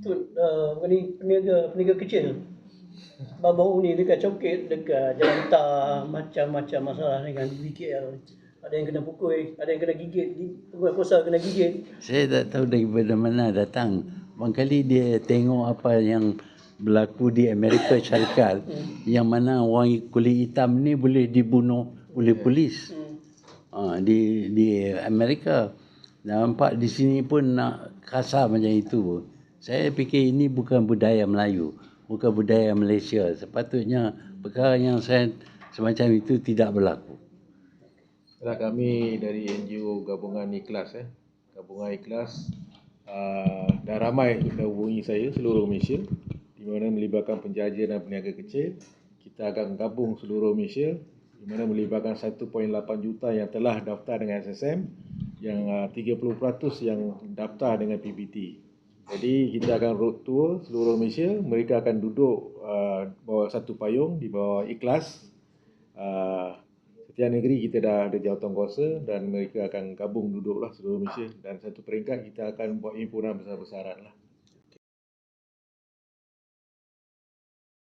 Tu uh, ni peniaga peniaga kecil. Baru ni dekat Coket, dekat Jalan Tar, macam-macam masalah dengan VKL. Ada yang kena pukul, ada yang kena gigit, di- penguat kuasa kena gigit. Saya tak tahu daripada mana datang. Barangkali dia tengok apa yang berlaku di Amerika Syarikat yang mana orang kulit hitam ni boleh dibunuh oleh polis. Hmm. Ha, di di Amerika nampak di sini pun nak kasar macam itu. Saya fikir ini bukan budaya Melayu, bukan budaya Malaysia. Sepatutnya perkara yang saya semacam itu tidak berlaku. Adalah kami dari NGO Gabungan Ikhlas eh. Gabungan Ikhlas uh, dah ramai kita hubungi saya seluruh Malaysia di mana melibatkan penjaja dan peniaga kecil. Kita akan gabung seluruh Malaysia di mana melibatkan 1.8 juta yang telah daftar dengan SSM yang uh, 30% yang daftar dengan PBT. Jadi kita akan road tour seluruh Malaysia. Mereka akan duduk uh, bawah satu payung di bawah ikhlas. Uh, setiap negeri kita dah ada jawatan kuasa dan mereka akan gabung duduklah seluruh Malaysia dan satu peringkat kita akan buat himpunan besar-besaran lah.